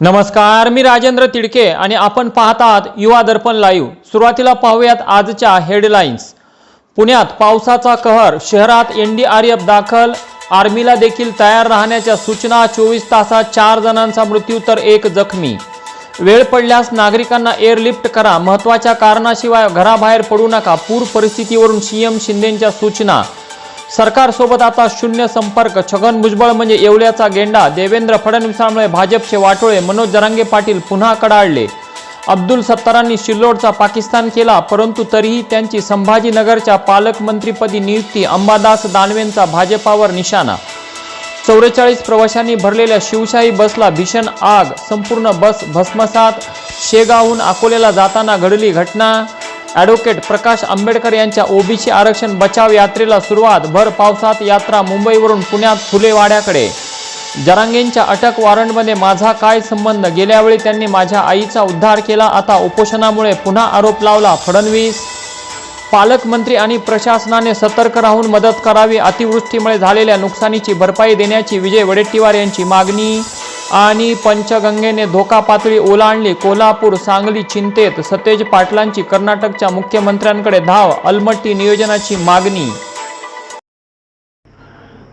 नमस्कार मी राजेंद्र तिडके आणि आपण पाहतात युवा दर्पण लाईव्ह सुरुवातीला पाहूयात आजच्या हेडलाईन्स पुण्यात पावसाचा कहर शहरात एन डी आर एफ दाखल आर्मीला देखील तयार राहण्याच्या सूचना चोवीस तासात चार जणांचा मृत्यू तर एक जखमी. वेळ पडल्यास नागरिकांना एअरलिफ्ट करा महत्त्वाच्या कारणाशिवाय घराबाहेर पडू नका पूर परिस्थितीवरून सीएम शिंदेंच्या सूचना. सरकारसोबत आता शून्य संपर्क. छगन भुजबळ म्हणजे येवल्याचा गेंडा. देवेंद्र फडणवीसांमुळे भाजपचे वाटोळे. मनोज जरांगे पाटील पुन्हा कडाळले अब्दुल सत्तारांनी शिल्लोडचा पाकिस्तान केला परंतु तरीही त्यांची संभाजीनगरच्या पालकमंत्रीपदी नियुक्ती अंबादास दानवेंचा भाजपावर निशाणा. चौवेचाळीस प्रवाशांनी भरलेल्या शिवशाही बसला भीषण आग. संपूर्ण बस भस्मसात. शेगावहून अकोल्याला जाताना घडली घटना. ॲडव्होकेट प्रकाश आंबेडकर यांच्या ओबीसी आरक्षण बचाव यात्रेला सुरुवात. भर पावसात यात्रा मुंबईवरून पुण्यात फुलेवाड्याकडे. जरांगेंच्या अटक वॉरंटमध्ये माझा काय संबंध? गेल्यावेळी त्यांनी माझ्या आईचा उद्धार केला. आता उपोषणामुळे पुन्हा आरोप लावला. फडणवीस पालकमंत्री आणि प्रशासनाने सतर्क राहून मदत करावी. अतिवृष्टीमुळे झालेल्या नुकसानीची भरपाई देण्याची विजय वडेट्टीवार यांची मागणी आणि पंचगंगेने धोका पातळी ओलांडली कोल्हापूर सांगली चिंतेत. सतेज पाटलांची कर्नाटकच्या मुख्यमंत्र्यांकडे धाव अलमट्टी नियोजनाची मागणी.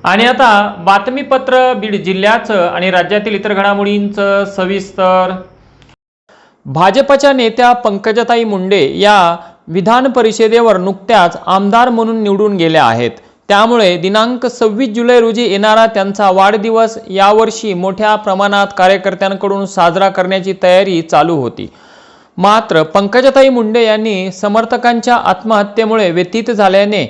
आणि आता बातमीपत्र बीड जिल्ह्याचं आणि राज्यातील इतर घडामोडींचं सविस्तर. भाजपच्या नेत्या पंकजताई मुंडे या विधान परिषदेवर नुकत्याच आमदार म्हणून निवडून गेल्या आहेत. त्यामुळे दिनांक सव्वीस जुलै रोजी येणारा त्यांचा वाढदिवस यावर्षी मोठ्या प्रमाणात कार्यकर्त्यांकडून साजरा करण्याची तयारी चालू होती. मात्र पंकजाताई मुंडे यांनी समर्थकांच्या आत्महत्येमुळे व्यतीत झाल्याने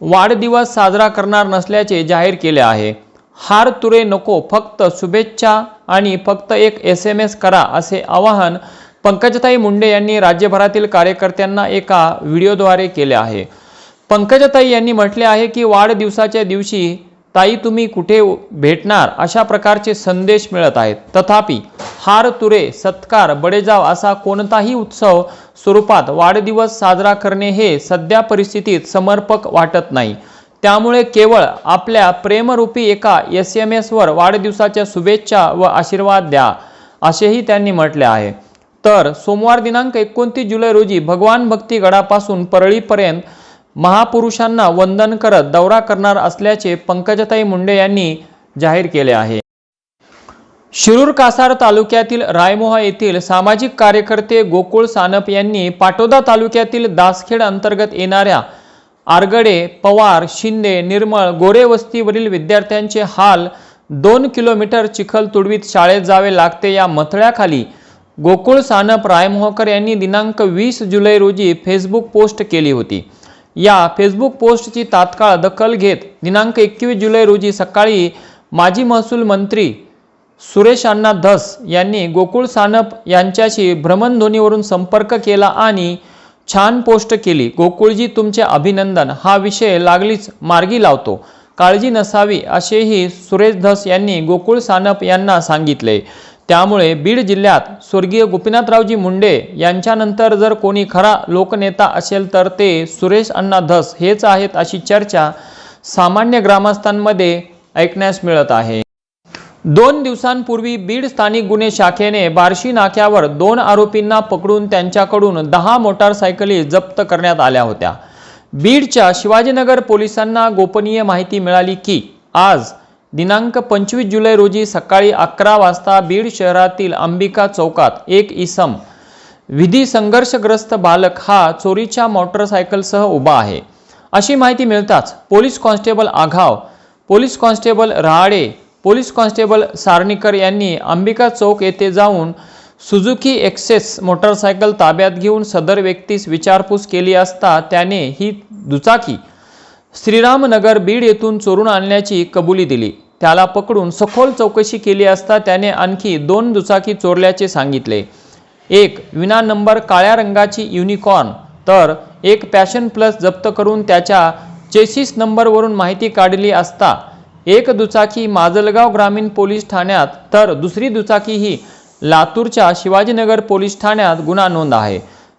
वाढदिवस साजरा करणार नसल्याचे जाहीर केले आहे. हार तुरे नको फक्त शुभेच्छा आणि फक्त एक एस एम एस करा असे आवाहन पंकजताई मुंडे यांनी राज्यभरातील कार्यकर्त्यांना एका व्हिडिओद्वारे केले आहे. पंकजताई यांनी म्हटले आहे की वाढदिवसाच्या दिवशी ताई तुम्ही कुठे भेटणार अशा प्रकारचे संदेश मिळत आहेत. तथापि हार तुरे सत्कार बडेजाव असा कोणताही उत्सव स्वरूपात वाढदिवस साजरा करणे हे सध्या परिस्थितीत समर्पक वाटत नाही. त्यामुळे केवळ आपल्या प्रेमरूपी एका एस एम एसवर वाढदिवसाच्या शुभेच्छा व आशीर्वाद द्या असेही त्यांनी म्हटले आहे. तर सोमवार दिनांक एकोणतीस जुलै रोजी भगवान भक्ती गडापासून परळीपर्यंत महापुरुषांना वंदन करत दौरा करणार असल्याचे पंकजताई मुंडे यांनी जाहीर केले आहे. शिरूर कासार तालुक्यातील रायमोहा येथील सामाजिक कार्यकर्ते गोकुळ सानप यांनी पाटोदा तालुक्यातील दासखेड अंतर्गत येणाऱ्या आरगडे पवार शिंदे निर्मळ गोरेवस्तीवरील विद्यार्थ्यांचे हाल दोन किलोमीटर चिखल तुडवीत शाळेत जावे लागते या मथळ्याखाली गोकुळ सानप रायमोहकर यांनी दिनांक वीस जुलै रोजी फेसबुक पोस्ट केली होती. या फेसबुक पोस्टची तात्काळ दखल घेत दिनांक एकवीस जुलै रोजी सकाळी माजी महसूल मंत्री सुरेश अण्णा धस यांनी गोकुळ सानप यांच्याशी भ्रमणध्वनीवरून संपर्क केला आणि छान पोस्ट केली. गोकुळजी तुमचे अभिनंदन. हा विषय लागलीच मार्गी लावतो. काळजी नसावी असेही सुरेश धस यांनी गोकुळ सानप यांना सांगितले. त्यामुळे बीड जिल्ह्यात स्वर्गीय गोपीनाथरावजी मुंडे यांच्यानंतर जर कोणी खरा लोकनेता असेल तर ते सुरेश अण्णा धस हेच आहेत अशी चर्चा सामान्य ग्रामस्थांमध्ये ऐकण्यास मिळत आहे. दोन दिवसांपूर्वी बीड स्थानिक गुन्हे शाखेने बार्शी नाक्यावर दोन आरोपींना पकडून त्यांच्याकडून दहा मोटारसायकली जप्त करण्यात आल्या होत्या. बीडच्या शिवाजीनगर पोलिसांना गोपनीय माहिती मिळाली की आज दिनांक पंचवीस जुलै रोजी सकाळी अकरा वाजता बीड शहरातील अंबिका चौकात एक इसम विधी संघर्षग्रस्त बालक हा चोरीच्या मोटरसायकलसह उभा आहे. अशी माहिती मिळताच police constable Aghav police constable Rahade police constable Saranikar यांनी अंबिका चौक येथे जाऊन सुझुकी एक्सेस मोटरसायकल ताब्यात घेऊन सदर व्यक्तीस विचारपूस केली असता त्याने ही दुचाकी श्रीरामनगर बीड येथून चोरून आणण्याची कबुली दिली. त्याला पकडून सखोल चौकशी केली असता त्याने आणखी दोन दुचाकी चोरल्याचे सांगितले. एक विना नंबर काळ्या रंगाची युनिकॉर्न. तर एक पॅशन प्लस जप्त करून त्याच्या चेसिस नंबरवरून माहिती काढली असता. एक दुचाकी माजलगाव ग्रामीण पोलीस ठाण्यात. तर दुसरी दुचाकी ही लातूरच्या शिवाजीनगर पोलीस ठाण्यात गुन्हा नोंद आहे.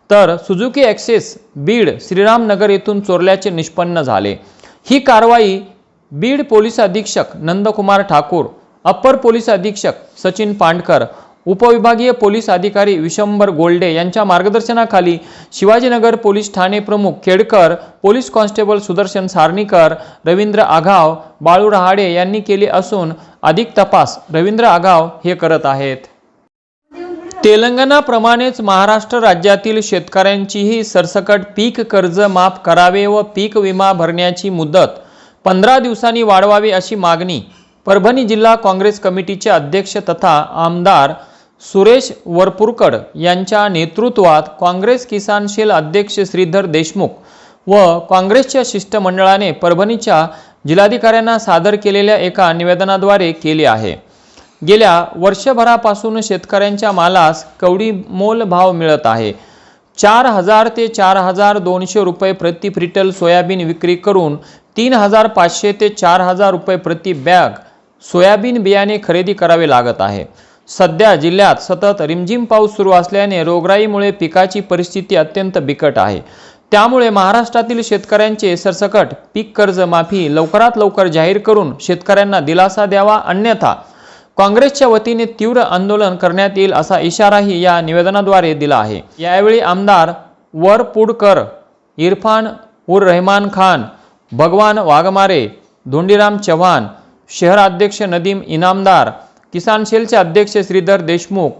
तर सुझुकी ॲक्सेस बीड श्रीरामनगर येथून चोरल्याचे निष्पन्न झाले. ही कारवाई बीड पोलीस अधीक्षक नंदकुमार ठाकूर अप्पर पोलीस अधीक्षक सचिन पांडकर उपविभागीय पोलीस अधिकारी विशंबर गोल्डे यांच्या मार्गदर्शनाखाली शिवाजीनगर पोलीस ठाणे प्रमुख खेडकर पोलीस कॉन्स्टेबल सुदर्शन सारणीकर रवींद्र आघाव बाळू रहाडे यांनी केले असून अधिक तपास रवींद्र आघाव हे करत आहेत. तेलंगणाप्रमाणेच महाराष्ट्र राज्यातील शेतकऱ्यांचीही सरसकट पीक कर्ज माफ करावे व पीक विमा भरण्याची मुदत पंधरा दिवसांनी वाढवावी अशी मागणी परभणी जिल्हा काँग्रेस कमिटीचे अध्यक्ष तथा आमदार सुरेश वरपुरकड यांच्या नेतृत्वात काँग्रेस किसानशील अध्यक्ष श्रीधर देशमुख व काँग्रेसच्या शिष्टमंडळाने परभणीच्या जिल्हाधिकाऱ्यांना सादर केलेल्या एका निवेदनाद्वारे केले आहे. गेल्या वर्षभरापासून शेतकऱ्यांच्या मालास कवडी मोल भाव मिळत आहे. चार हजार ते चार हजार दोनशे रुपये प्रति फ्रिटल सोयाबीन विक्री करून तीन हजार पाचशे ते चार हजार रुपये प्रति बॅग सोयाबीन बियाणे खरेदी करावे लागत आहे. सध्या जिल्ह्यात सतत रिमझिम पाऊस सुरू असल्याने रोगराईमुळे पिकाची परिस्थिती अत्यंत बिकट आहे. त्यामुळे महाराष्ट्रातील शेतकऱ्यांचे सरसकट पीक कर्ज माफी लवकरात लवकर जाहीर करून शेतकऱ्यांना दिलासा द्यावा अन्यथा काँग्रेसच्या वतीने तीव्र आंदोलन करण्यात येईल असा इशाराही या निवेदनाद्वारे दिला आहे. यावेळी आमदार वरपुडकर इरफान उर रहमान खान भगवान वाघमारे धोंडीराम चव्हाण शहराध्यक्ष नदीम इनामदार किसान सेलचे अध्यक्ष श्रीधर देशमुख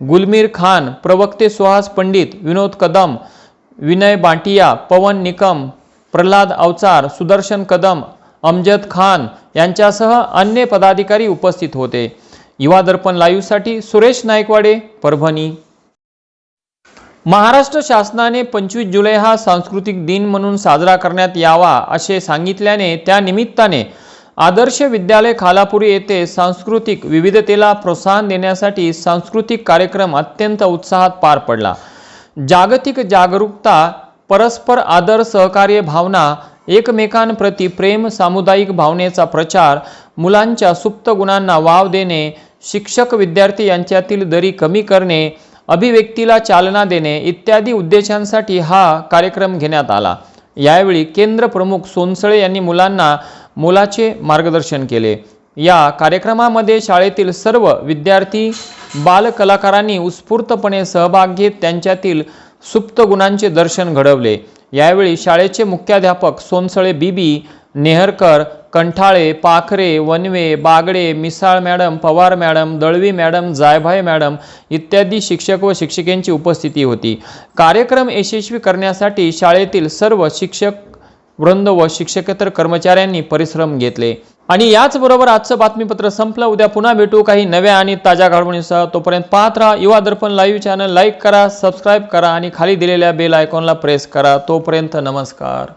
गुलमीर खान प्रवक्ते सुहास पंडित विनोद कदम विनय बाटिया पवन निकम प्रल्हाद अवचार सुदर्शन कदम अमजद खान यांच्यासह अन्य पदाधिकारी उपस्थित होते. युवा दर्पण लाईव्हसाठी सुरेश नायकवाडे परभणी. महाराष्ट्र शासनाने पंचवीस जुलै हा सांस्कृतिक दिन म्हणून साजरा करण्यात यावा असे सांगितल्याने त्या निमित्ताने आदर्श विद्यालय खालापुरी येथे सांस्कृतिक विविधतेला प्रोत्साहन देण्यासाठी सांस्कृतिक कार्यक्रम अत्यंत उत्साहात पार पडला. जागतिक जागरूकता परस्पर आदर सहकार्य भावना एकमेकांप्रती प्रेम सामुदायिक भावनेचा प्रचार मुलांच्या सुप्त गुणांना वाव देणे शिक्षक विद्यार्थी यांच्यातील दरी कमी करणे अभिव्यक्तीला चालना देणे इत्यादी उद्देशांसाठी हा कार्यक्रम घेण्यात आला. यावेळी केंद्र प्रमुख सोनसळे यांनी मुलांना मोलाचे मार्गदर्शन केले. या कार्यक्रमामध्ये शाळेतील सर्व विद्यार्थी बालकलाकारांनी उत्स्फूर्तपणे सहभाग घेत त्यांच्यातील सुप्त गुणांचे दर्शन घडवले. यावेळी शाळेचे मुख्याध्यापक Sonsale B B Neharkar Kanthale Pakhare Wanve Bagde Misal madam Pawar madam Dalvi madam Jaybhai madam इत्यादी शिक्षक व शिक्षिकेंची उपस्थिती होती. कार्यक्रम यशस्वी करण्यासाठी शाळेतील सर्व शिक्षक वृंद व शिक्षकेतर कर्मचाऱ्यांनी परिश्रम घेतले. आणि याचबरोबर आजचं बातमीपत्र संपलं. उद्या पुन्हा भेटू काही नव्या आणि ताज्या घडवणीसह तोपर्यंत पाहत राहा. Yuva Darpan live channel. Like करा सबस्क्राईब करा आणि खाली दिलेल्या बेल आयकॉनला प्रेस करा. तोपर्यंत नमस्कार.